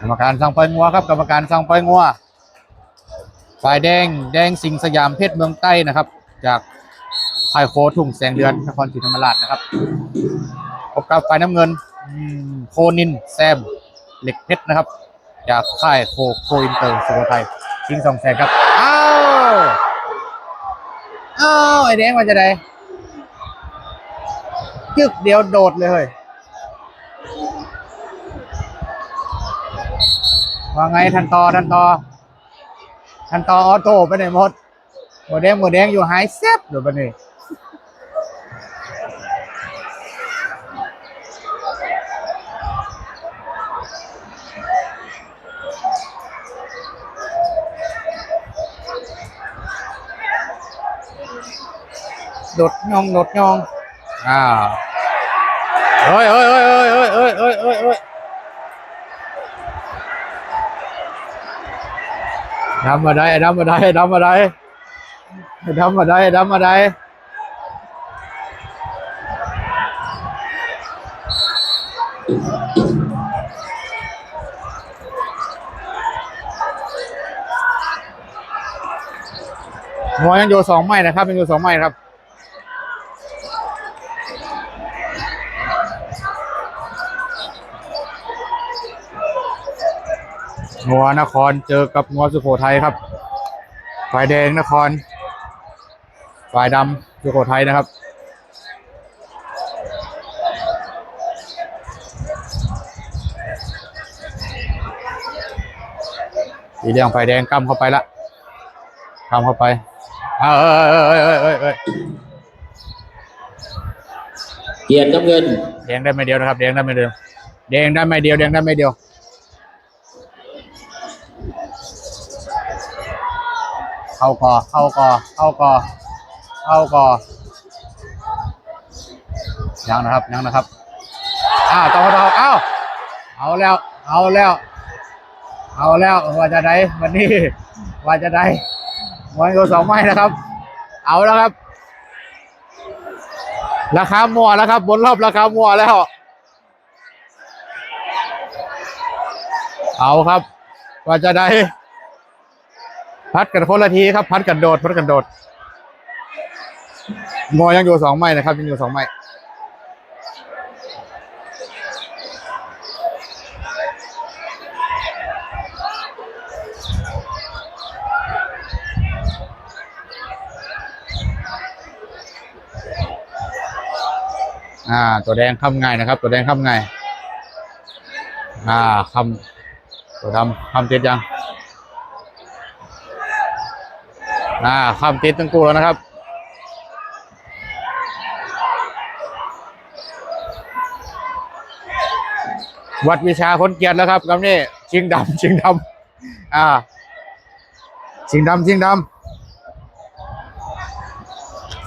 กรรมการสั่งไปงัวครับกรรมการสั่งไปงัวฝ่ายแดงแดงสิงสยามเพชรเมืองใต้นะครับ จากค่ายโคทุ่งแสงเดือนนครศรีธรรมราชนะครับพบกับฝ่ายน้ำเงินโคนินแซมเหล็กเพชรนะครับ จากค่ายโคโคอินเตอร์สุโขทัยชิงสองแสนครับอ้าวอ้าวไอแดงมาจะได้จึกเดียวโดดเลยเฮ้ย ว่าไงทันต่อทันต่อทันต่อออโต้ไปไหนหมดหมดแดงหมดแดงอยู่ไฮเซฟอยู่ปะนี่โดดยองโดดยองอ่าเฮ้ยเฮ้ยเฮ้ยเฮ้ยเฮ้ยเฮ้ยเฮ้ย เฮ้ยทำมาได้ทำมาได้ทำมาได้ทำมาได้ทำมาได้หัวยังอยู่สองไม้นะครับยังอยู่สองไม้ครับ งัวนครเจอกับงัวสุโขทัยครับฝ่ายแดงนคร ฝ่ายดำสุโขทัยนะครับสีเหลืองฝ่ายแดงกำเข้าไปละกำเข้าไปอ้าวเอ้ยเอ้ยเอ้ยเอ้ยเอ้ยเอ้ยเกียรติน้ำเงินแดงได้ไม่เดียวนะครับแดงได้ไม่เดียวแดงได้ไม่เดียวแดงได้ไม่เดียว เข้าก่อเข้าก่อเข้าก่อเข้าก่อยังนะครับยังนะครับอ้าวต่อต่ออ้าวเอาแล้ว เอาแล้ว เอาแล้วว่าจะได้วันนี้ว่าจะได้วันก็สองไม้นะครับ เอาแล้วครับ ราคาหมัวแล้วครับ บนรอบราคาหมัวแล้ว เอาครับ ว่าจะได้ พัดกันคนละทีครับ พัดกันโดด พัดกันโดดงอยังอยู่สองไม้นะครับยังอยู่สองไม้อ่า ตัวแดงค้ำง่ายนะครับ ตัวแดงค้ำง่าย อ่าคำตัวดำคำติดยัง อ่าคำติดตั้งกูแล้วนะครับ วัดวิชาคนเกียรติแล้วครับกำนี้ชิงดำชิงดำอ่า ชิงดำชิงดำ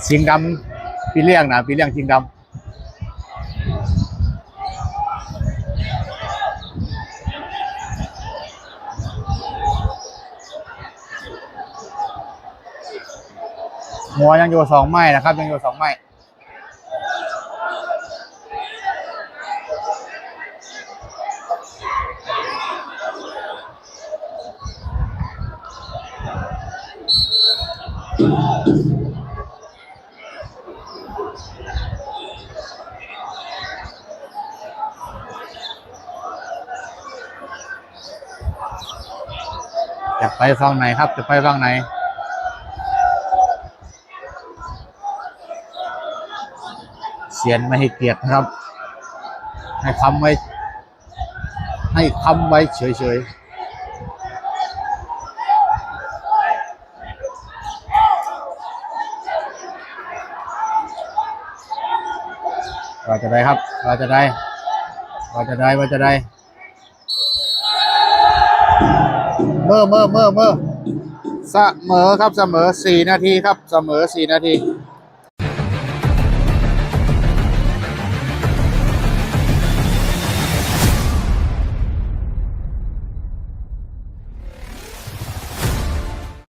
ชิงดำพี่เลี้ยงนะพี่เลี้ยงชิงดำ หัวยังอยู่สองไม้นะครับ ยังอยู่สองไม้จะไปฟังไหนครับ จะไปฟังไหน เสียนไม่ให้เกียรตินะครับ ให้คำไว้ ให้คำไว้เฉยๆว่าจะได้ครับว่าจะได้ว่าจะได้ว่าจะได้เมื่อเมื่อเมื่อเมื่อเสมอครับเสมอสี่นาทีครับ เสมอสี่นาที